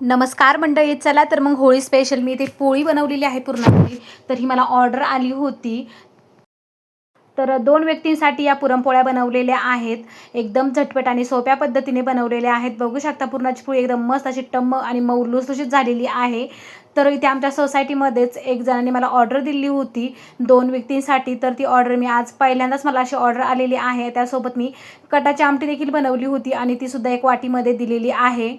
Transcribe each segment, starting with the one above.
नमस्कार मंडळी चला तर मग होळी स्पेशल मी इथे पोळी बनवलेली आहे पुरणाची. तर ही मला ऑर्डर आली होती. तर दोन व्यक्तींसाठी या पुरणपोळ्या बनवलेल्या आहेत. एकदम झटपट आणि सोप्या पद्धतीने बनवलेल्या आहेत. बघू शकता पुरणाची पोळी एकदम मस्त अशी टम्म आणि मौलुसलुशीत झालेली आहे. तर इथे आमच्या सोसायटीमध्येच एक जणांनी मला ऑर्डर दिली होती. दोन व्यक्तींसाठी तर ती ऑर्डर मी आज पहिल्यांदाच मला अशी ऑर्डर आलेली आहे. त्यासोबत मी कटाची आमटी देखील बनवली होती आणि तीसुद्धा एक वाटीमध्ये दिलेली आहे.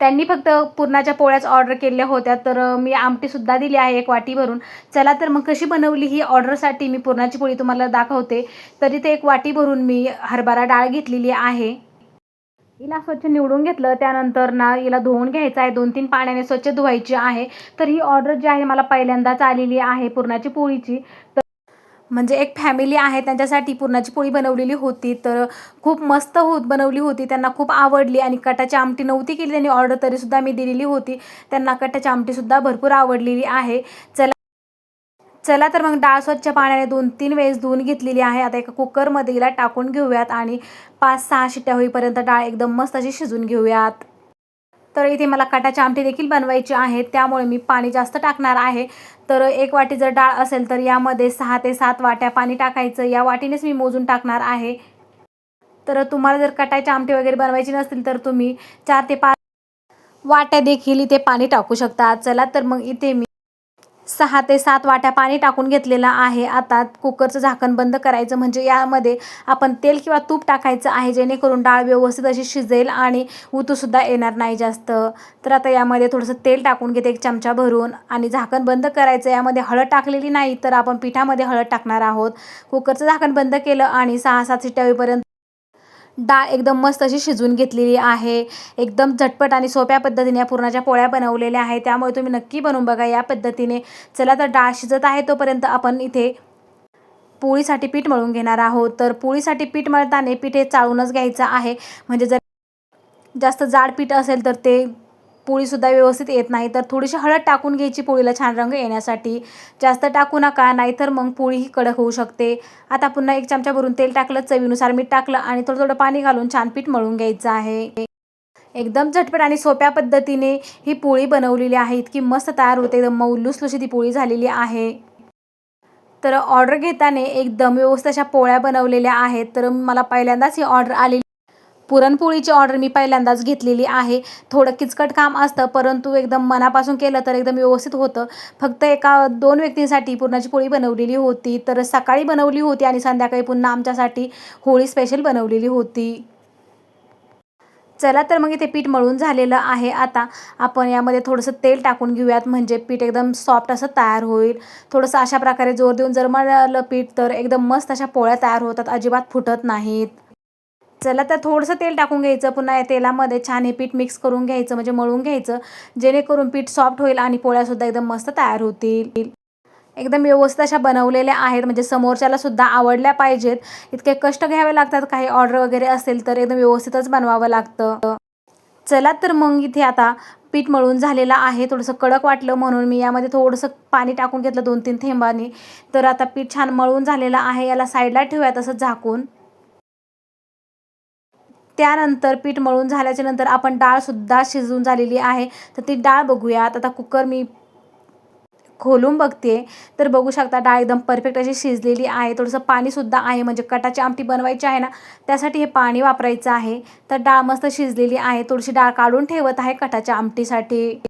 त्यांनी फक्त पुरणाच्या पोळ्याच ऑर्डर केल्या होत्या. तर मी आमटीसुद्धा दिली आहे एक वाटी भरून चला तर मग कशी बनवली ही ऑर्डरसाठी मी पुरणाची पोळी तुम्हाला दाखवते. तरी ते एक वाटी भरून मी हरभरा डाळ घेतलेली आहे. हिला स्वच्छ निवडून घेतलं. त्यानंतर ना हिला धुवून घ्यायचं आहे. दोन तीन पाण्याने स्वच्छ धुवायची आहे. तर ही ऑर्डर जी आहे मला पहिल्यांदाच आलेली आहे पुरणाची पोळीची. तर म्हणजे एक फॅमिली आहे त्यांच्यासाठी पुरणाची पोळी बनवलेली होती. तर खूप मस्त होत बनवली होती. त्यांना खूप आवडली आणि कटाची आमटी नव्हती केली त्यांनी ऑर्डर तरीसुद्धा मी दिलेली होती. त्यांना कटाची आमटीसुद्धा भरपूर आवडलेली आहे. चला चला तर मग डाळ स्वच्छ पाण्याने दोन तीन वेळेस धुवून घेतलेली आहे. आता एका कुकरमध्ये हिला टाकून घेऊयात आणि पाच सहा शिट्ट्या होईपर्यंत डाळ एकदम मस्त अशी शिजून घेऊयात. तर इथे मला कटाची आमटी देखील बनवायची आहे. त्यामुळे मी पाणी जास्त टाकणार आहे. तर एक वाटी जर डाळ असेल तर यामध्ये सहा ते सात वाट्या पाणी टाकायचं. या वाटीनेच मी मोजून टाकणार आहे. तर तुम्हाला जर कटाची आमटी वगैरे बनवायची नसतील तर तुम्ही चार ते पाच वाट्या देखील इथे पाणी टाकू शकता. चला तर मग इथे मी सहा ते सात वाट्या पाणी टाकून घेतलेलं आहे. आता कुकरचं झाकण बंद करायचं म्हणजे यामध्ये आपण तेल किंवा तूप टाकायचं आहे जेणेकरून डाळ व्यवस्थित अशी शिजेल आणि उतूसुद्धा येणार नाही जास्त. तर आता यामध्ये थोडंसं तेल टाकून घेते एक चमचा भरून. आणि झाकण बंद करायचं यामध्ये हळद टाकलेली नाही तर आपण पिठामध्ये हळद टाकणार आहोत. कुकरचं झाकण बंद केलं आणि सहा सात शिट्या होईपर्यंत डाळ एकदम मस्त अशी शिजवून घेतलेली आहे. एकदम झटपट आणि सोप्या पद्धतीने या पुरणाच्या पोळ्या बनवलेल्या आहे त्यामुळे तुम्ही नक्की बनवून बघा या पद्धतीने. चला तर डाळ शिजत आहे तोपर्यंत आपण इथे पोळीसाठी पीठ मळून घेणार आहोत. तर पोळीसाठी पीठ मळताना पीठ हे चाळूनच घ्यायचं आहे. म्हणजे जर जास्त जाड पीठ असेल तर ते पोळीसुद्धा व्यवस्थित येत नाही तर थोडीशी हळद टाकून घ्यायची पोळीला छान रंग येण्यासाठी. जास्त टाकू नका नाहीतर मग पोळी ही कडक होऊ शकते. आता पुन्हा एक चमचा भरून तेल टाकलं चवीनुसार मीठ टाकलं आणि थोडं थोडं पाणी घालून छान पीठ मळून घ्यायचं आहे. एकदम झटपट आणि सोप्या पद्धतीने ही पोळी बनवलेली आहे. इतकी मस्त तयार होते एकदम मऊ ती पोळी झालेली आहे. तर ऑर्डर घेताना एकदम व्यवस्थित अशा पोळ्या बनवलेल्या आहेत. तर मला पहिल्यांदाच ही ऑर्डर आलेली पुरणपोळीची ऑर्डर मी पहिल्यांदाच घेतलेली आहे. थोडं किचकट काम असतं परंतु एकदम मनापासून केलं तर एकदम व्यवस्थित होतं. फक्त एका दोन व्यक्तींसाठी पुरणाची पोळी बनवलेली होती तर सकाळी बनवली होती आणि संध्याकाळी पुन्हा आमच्यासाठी होळी स्पेशल बनवलेली होती. चला तर मग इथे पीठ मळून झालेलं आहे. आता आपण यामध्ये थोडंसं तेल टाकून घेऊयात म्हणजे पीठ एकदम सॉफ्ट असं तयार होईल. थोडंसं अशा प्रकारे जोर देऊन जर मळलं पीठ तर एकदम मस्त अशा पोळ्या तयार होतात अजिबात फुटत नाहीत. चला तर थोडंसं तेल टाकून घ्यायचं पुन्हा या तेलामध्ये छान हे पीठ मिक्स करून घ्यायचं म्हणजे मळून घ्यायचं. जेणेकरून पीठ सॉफ्ट होईल आणि पोळ्यासुद्धा एकदम मस्त तयार होतील. एकदम व्यवस्थित अशा बनवलेल्या आहेत म्हणजे समोरच्याला सुद्धा आवडल्या पाहिजेत. इतके कष्ट घ्यावे लागतात काही ऑर्डर वगैरे असेल तर एकदम व्यवस्थितच बनवावं लागतं. चला तर मग इथे आता पीठ मळून झालेलं आहे थोडंसं कडक वाटलं म्हणून मी यामध्ये थोडंसं पाणी टाकून घेतलं दोन तीन थेंबांनी. तर आता पीठ छान मळून झालेलं आहे याला साईडला ठेवूया तसं झाकून. त्यानंतर पीठ मळून झाल्याच्यानंतर आपण डाळसुद्धा शिजवून झालेली आहे. तर ती डाळ बघूयात. आता कुकर मी खोलून बघते. तर बघू शकता डाळ एकदम परफेक्ट अशी शिजलेली आहे. थोडंसं पाणीसुद्धा आहे. म्हणजे कटाची आमटी बनवायची आहे ना त्यासाठी हे पाणी वापरायचं आहे. तर डाळ मस्त शिजलेली आहे. थोडीशी डाळ काढून ठेवत आहे कटाच्या आमटीसाठी.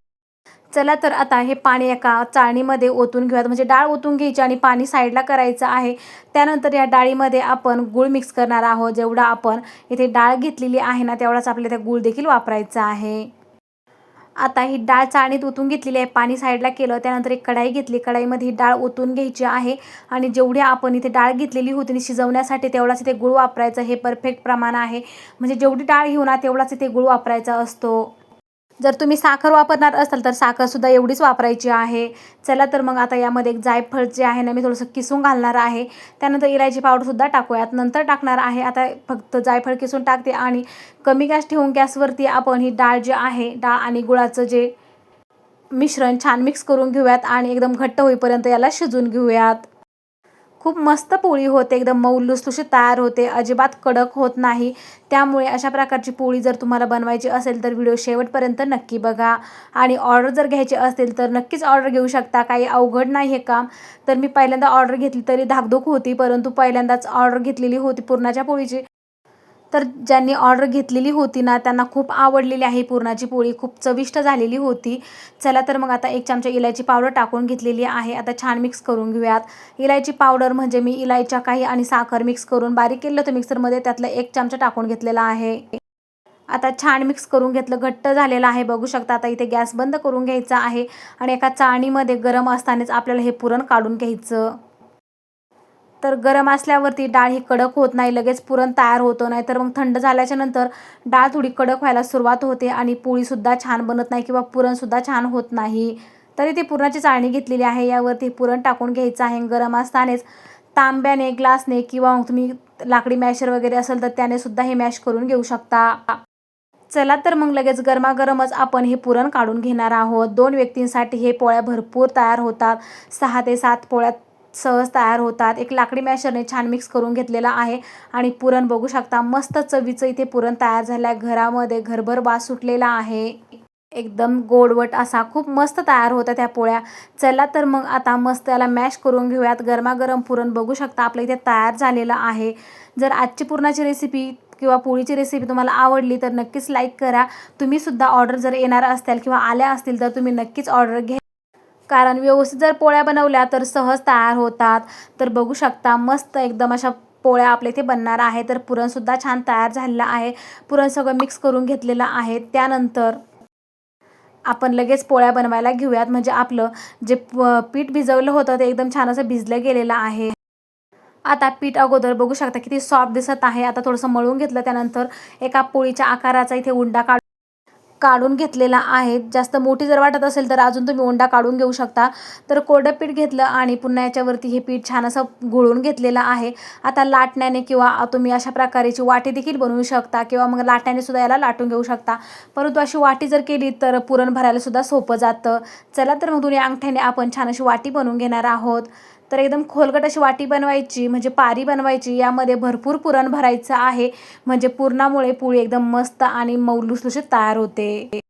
चला तर आता हे पाणी एका चाळणीमध्ये ओतून घेऊयात. म्हणजे डाळ ओतून घ्यायची आणि पाणी साईडला करायचं आहे. त्यानंतर या डाळीमध्ये आपण गूळ मिक्स करणार आहोत. जेवढा आपण इथे डाळ घेतलेली आहे ना तेवढाच आपल्याला त्या गूळ देखील वापरायचा आहे. आता ही डाळ चाळणीत ओतून घेतलेली आहे. पाणी साईडला केलं त्यानंतर एक कढाई घेतली. कढाईमध्ये ही डाळ ओतून घ्यायची आहे. आणि जेवढी आपण इथे डाळ घेतलेली होती ती शिजवण्यासाठी तेवढाच इथे गुळ वापरायचं. हे परफेक्ट प्रमाण आहे. म्हणजे जेवढी डाळ घेऊ ना तेवढाच इथे गुळ वापरायचा असतो. जर तुम्ही साखर वापरणार असाल तर साखरसुद्धा एवढीच वापरायची आहे. चला तर मग आता यामध्ये एक जायफळ जे आहे ना मी थोडंसं किसून घालणार आहे. त्यानंतर इलायची पावडरसुद्धा टाकूयात. नंतर टाकणार आहे. आता फक्त जायफळ किसून टाकते आणि कमी गॅस ठेवून गॅसवरती आपण ही डाळ जी आहे डाळ आणि गुळाचं जे मिश्रण छान मिक्स करून घेऊयात आणि एकदम घट्ट होईपर्यंत याला शिजवून घेऊयात. खूप मस्त पोळी होते एकदम मऊ लुसलुशीत तयार होते अजिबात कडक होत नाही. त्यामुळे अशा प्रकारची पोळी जर तुम्हाला बनवायची असेल तर व्हिडिओ शेवटपर्यंत नक्की बघा. आणि ऑर्डर जर घ्यायची असेल तर नक्कीच ऑर्डर घेऊ शकता काही अवघड नाही हे काम. तर मी पहिल्यांदा ऑर्डर घेतली तरी धाकधूक होती परंतु पहिल्यांदाच ऑर्डर घेतलेली होती पुरणाच्या पोळीची. तर ज्यांनी ऑर्डर घेतलेली होती ना त्यांना खूप आवडलेली आहे पुरणाची पोळी. खूप चविष्ट झालेली होती. चला तर मग आता एक चमचा इलायची पावडर टाकून घेतलेली आहे. आता छान मिक्स करून घेऊयात. इलायची पावडर म्हणजे मी इलायच्या काही आणि साखर मिक्स करून बारीक केलं होतं मिक्सरमध्ये त्यातलं एक चमचा टाकून घेतलेला आहे. आता छान मिक्स करून घेतलं. घट्ट झालेलं आहे. बघू शकता आता इथे गॅस बंद करून घ्यायचा आहे. आणि एका चाळणीमध्ये गरम असतानाच आपल्याला हे पुरण काढून घ्यायचं. तर गरम असल्यावरती डाळ ही कडक होत नाही लगेच पुरण तयार होतं नाही. तर मग थंड झाल्याच्यानंतर डाळ थोडी कडक व्हायला सुरुवात होते आणि पोळीसुद्धा छान बनत नाही किंवा पुरणसुद्धा छान होत नाही. तरी ती पुरणाची चाळणी घेतलेली आहे. यावरती पुरण टाकून घ्यायचं आहे. गरम असतानाच तांब्याने ग्लासने किंवा तुम्ही लाकडी मॅशर वगैरे असेल तर त्याने सुद्धा हे मॅश करून घेऊ शकता. चला तर मग लगेच गरमागरमच आपण हे पुरण काढून घेणार आहोत. दोन व्यक्तींसाठी हे पोळ्या भरपूर तयार होतात. सहा ते सात पोळ्या सहज तयार होतात. एक लाकडी मॅशरने छान मिक्स करून घेतलेला आहे. आणि पुरण बघू शकता मस्त चवीचं इथे पुरण तयार झालं आहे घरामध्ये घरभर वास सुटलेला आहे. एकदम गोडवट असा खूप मस्त तयार होता त्या पोळ्या. चला तर मग आता मस्त याला मॅश करून घेऊयात. गरमागरम पुरण बघू शकता आपलं इथे तयार झालेलं आहे. जर आजची पुरणाची रेसिपी किंवा पोळीची रेसिपी तुम्हाला आवडली तर नक्कीच लाईक करा. तुम्हीसुद्धा ऑर्डर जर येणार असतील किंवा आल्या असतील तर तुम्ही नक्कीच ऑर्डर घ्या. कारण व्यवस्थित जर पोळ्या बनवल्या तर सहज तयार होतात. तर बघू शकता मस्त एकदम अशा पोळ्या आपल्या इथे बनणार आहे तर पुरणसुद्धा छान तयार झालेलं आहे. पुरण सगळं मिक्स करून घेतलेलं आहे. त्यानंतर आपण लगेच पोळ्या बनवायला घेऊयात. म्हणजे आपलं जे पीठ भिजवलं होतं ते एकदम छान असं भिजलं गेलेलं आहे. आता पीठ अगोदर बघू शकता किती सॉफ्ट दिसत आहे. आता थोडंसं मळून घेतलं. त्यानंतर एका पोळीच्या आकाराचा इथे उंडा काढ काढून घेतलेला आहे. जास्त मोठी जर वाटत असेल तर अजून तुम्ही उंडा काढून घेऊ शकता. तर कोरडं पीठ घेतलं आणि पुन्हा याच्यावरती हे पीठ छान असं घोळून घेतलेलं आहे. आता लाटण्याने किंवा तुम्ही अशा प्रकारेची वाटी देखील बनवू शकता किंवा मग लाटण्याने सुद्धा याला लाटून घेऊ शकता. परंतु अशी वाटी जर केली तर पुरण भरायला सुद्धा सोपं जातं. चला तर मग दोन्ही अंगठ्याने आपण छान अशी वाटी बनवून घेणार आहोत. तर एकदम खोलगट अशी वाटी बनवायची म्हणजे पारी बनवायची. यामध्ये भरपूर पुरण भरायचं आहे. म्हणजे पुरणामुळे पोळी एकदम मस्त आणि मौलुसलुशीत तयार होते.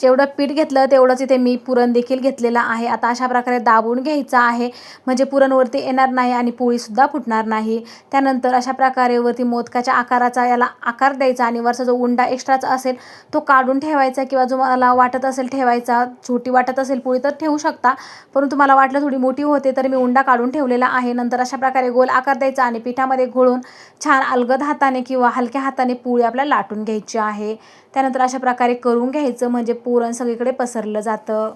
जेवढं पीठ घेतलं तेवढंच इथे मी पुरण देखील घेतलेलं आहे. आता अशा प्रकारे दाबून घ्यायचं आहे. म्हणजे पुरणवरती येणार नाही आणि पोळीसुद्धा फुटणार नाही. त्यानंतर अशा प्रकारे वरती मोदकाच्या आकाराचा याला आकार द्यायचा आणि वरचा जो उंडा एक्स्ट्राचा असेल तो काढून ठेवायचा किंवा जो मला वाटत असेल ठेवायचा छोटी वाटत असेल पोळी तर ठेवू शकता. परंतु मला वाटलं थोडी मोठी होते तर मी उंडा काढून ठेवलेला आहे. नंतर अशा प्रकारे गोल आकार द्यायचा आणि पिठामध्ये घोळून छान अलगद हाताने किंवा हलक्या हाताने पोळी आपल्याला लाटून घ्यायची आहे. त्यानंतर अशा प्रकारे करून घ्यायचं. म्हणजे पुरण सगळीकडे पसरलं जातं.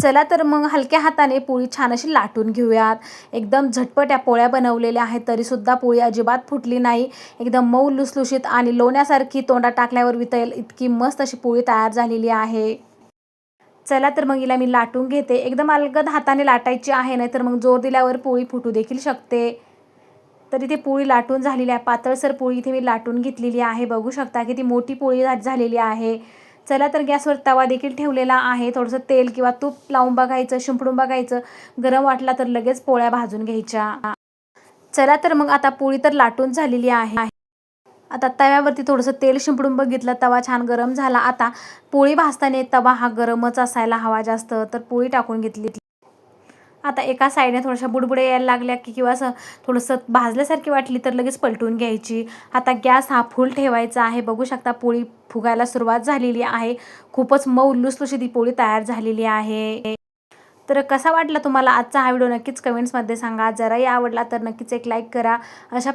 चला तर मग हलक्या हाताने पोळी छान अशी लाटून घेऊयात. एकदम झटपट या पोळ्या बनवलेल्या आहेत तरीसुद्धा पोळी अजिबात फुटली नाही. एकदम मऊ लुसलुशीत आणि लोण्यासारखी तोंडात टाकल्यावर वितळेल इतकी मस्त अशी पोळी तयार झालेली आहे. चला तर मग हिला मी लाटून घेते. एकदम अलगद हाताने लाटायची आहे नाही तर मग जोर दिल्यावर पोळी फुटू देखील शकते. तर इथे पोळी लाटून झालेली आहे. पातळसर पोळी इथे मी लाटून घेतलेली आहे. बघू शकता की ती मोठी पोळी झालेली आहे. चला तर गॅसवर तवा देखील ठेवलेला आहे. थोडंसं तेल किंवा तूप लावून बघायचं शिंपडून बघायचं. गरम वाटला तर लगेच पोळ्या भाजून घ्यायच्या. चला तर मग आता पोळी तर लाटून झालेली आहे. आता तव्यावरती थोडंसं तेल शिंपडून बघितलं तवा छान गरम झाला. आता पोळी भाजताना तवा हा गरमच असायला हवा जास्त. तर पोळी टाकून घेतली. आता एका साईडने थोड्याशा बुडबुडे यायला लागल्या की किंवा असं थोडंसं भाजल्यासारखी वाटली तर लगेच पलटून घ्यायची. आता गॅस हा फुल ठेवायचा आहे. बघू शकता पोळी फुगायला सुरुवात झालेली आहे. खूपच मऊ लुसलुशी ती पोळी तयार झालेली आहे. तर कसा वाटला तुम्हाला आजचा हा व्हिडिओ? नक्कीच कमेंट्समध्ये सांगा. जराही आवडला तर नक्कीच एक लाईक करा. अशा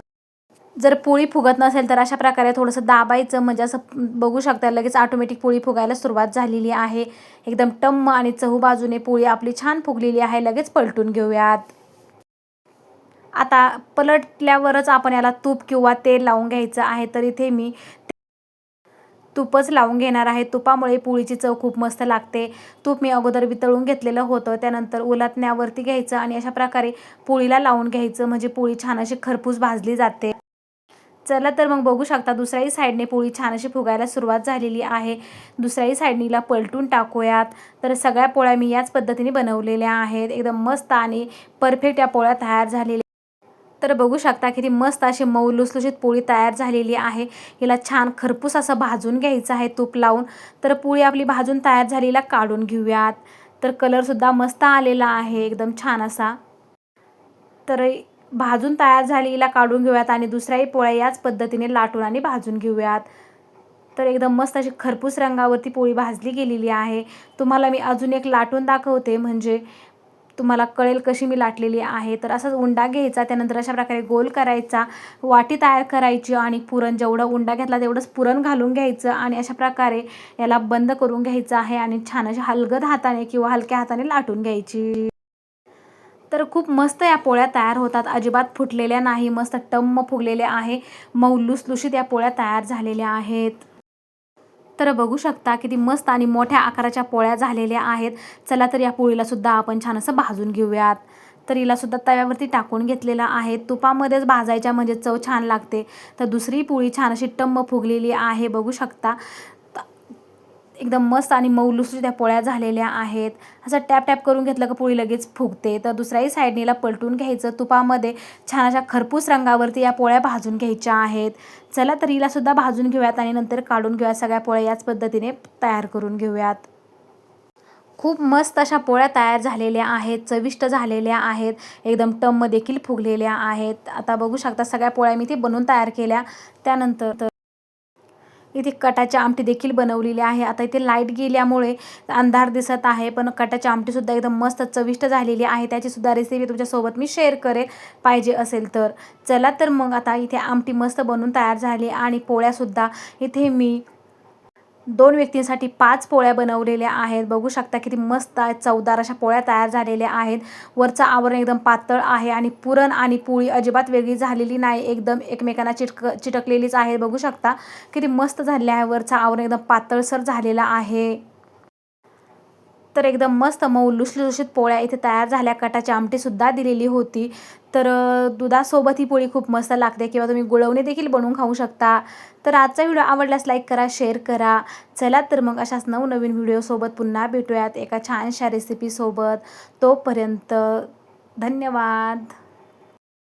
जर पोळी फुगत नसेल तर अशा प्रकारे थोडंसं दाबायचं म्हणजे असं बघू शकता लगेच ऑटोमॅटिक पोळी फुगायला सुरुवात झालेली आहे. एकदम टम्म आणि चहू बाजूने पोळी आपली छान फुगलेली आहे. लगेच पलटून घेऊयात. आता पलटल्यावरच आपण याला तूप किंवा तेल लावून घ्यायचं आहे. तर इथे मी तुपच लावून घेणार आहे. तुपामुळे पोळीची चव खूप मस्त लागते. तूप मी अगोदर वितळून घेतलेलं होतं. त्यानंतर उलटण्यावरती घ्यायचं आणि अशा प्रकारे पोळीला लावून घ्यायचं. म्हणजे पोळी छान अशी खरपूस भाजली जाते. चला तर मग बघू शकता दुसऱ्याही साईडने पोळी छान अशी फुगायला सुरुवात झालेली आहे. दुसऱ्याही साईडनीला पलटून टाकूयात. तर सगळ्या पोळ्या मी याच पद्धतीने बनवलेल्या आहेत. एकदम मस्त आणि परफेक्ट या पोळ्या तयार झालेल्या तर बघू शकता किती मस्त अशी मऊ लुसलुशीत पोळी तयार झालेली आहे. हिला छान खरपूस असं भाजून घ्यायचं आहे तूप लावून. तर पोळी आपली भाजून तयार झालेला काढून घेऊयात. तर कलरसुद्धा मस्त आलेला आहे. एकदम छान असा. तर भाजून तयार झालेला काढून घेऊयात आणि दुसऱ्याही पोळ्या याच पद्धतीने लाटून आणि भाजून घेऊयात. तर एकदम मस्त अशी खरपूस रंगावरती पोळी भाजली गेलेली आहे. तुम्हाला मी अजून एक लाटून दाखवते म्हणजे तुम्हाला कळेल कशी मी लाटलेली आहे. तर असाच उंडा घ्यायचा त्यानंतर अशा प्रकारे गोल करायचा वाटी तयार करायची आणि पुरण जेवढं उंडा घेतला तेवढंच पुरण घालून घ्यायचं आणि अशा प्रकारे याला बंद करून घ्यायचं आहे आणि छान अशी हलगद हाताने किंवा हलक्या हाताने लाटून घ्यायची. तर खूप मस्त या पोळ्या तयार होतात. अजिबात फुटलेल्या नाही मस्त टम्म फुगलेल्या आहे. मऊ लुसलुशीत या पोळ्या तयार झालेल्या आहेत. तर बघू शकता किती मस्त आणि मोठ्या आकाराच्या पोळ्या झालेल्या आहेत. चला तर या पोळीला सुद्धा आपण छान असं भाजून घेऊयात. तर हिला सुद्धा तव्यावरती टाकून घेतलेला आहे. तुपामध्येच भाजायच्या म्हणजे चव छान लागते. तर दुसरी पोळी छान अशी टम्म फुगलेली आहे. बघू शकता. एकदम मस्त आणि मऊलुसरी त्या पोळ्या झालेल्या आहेत. असं टॅप टॅप करून घेतलं का पोळी लगेच फुगते. तर दुसऱ्याही साईडनीला पलटून घ्यायचं. तुपामध्ये छान अशा खरपूस रंगावरती या पोळ्या भाजून घ्यायच्या आहेत. चला तर हिलासुद्धा भाजून घेऊयात आणि नंतर काढून घेऊयात. सगळ्या पोळ्या याच पद्धतीने तयार करून घेऊयात. खूप मस्त अशा पोळ्या तयार झालेल्या आहेत चविष्ट झालेल्या आहेत एकदम टम्म देखील फुगलेल्या आहेत. आता बघू शकता सगळ्या पोळ्या मी ते बनवून तयार केल्या. त्यानंतर इथे कटाची आमटी देखील बनवलेली आहे. आता इथे लाइट गेल्यामुळे अंधार दिसत आहे पण कटाची आमटीसुद्धा एकदम मस्त चविष्ट झालेली आहे. त्याचीसुद्धा रेसिपी तुमच्यासोबत मी शेअर करेल पाहिजे असेल तर. चला तर मग आता इथे आमटी मस्त बनवून तयार झाली आणि पोळ्यासुद्धा इथे मी दोन व्यक्तींसाठी पाच पोळ्या बनवलेल्या आहेत. बघू शकता किती मस्त आहेत. चवदार अशा पोळ्या तयार झालेल्या आहेत. वरचं आवरण एकदम पातळ आहे आणि पुरण आणि पोळी अजिबात वेगळी झालेली नाही. एकदम एकमेकांना चिटक चिटकलेलीच आहे बघू शकता किती मस्त झालेली आहे. वरचं आवरण एकदम पातळसर झालेलं आहे. तर एकदम मस्त मऊ लुसलुशीत पोळ्या इथे तयार झाल्या. कटाची आमटीसुद्धा दिलेली होती. तर दुधासोबत ही पोळी खूप मस्त लागते किंवा तुम्ही गुळवणी देखील बनवून खाऊ शकता. तर आजचा व्हिडिओ आवडल्यास लाईक करा शेअर करा. चला तर मग अशाच नवनवीन व्हिडिओसोबत पुन्हा भेटूयात एका छानशा रेसिपीसोबत तोपर्यंत धन्यवाद.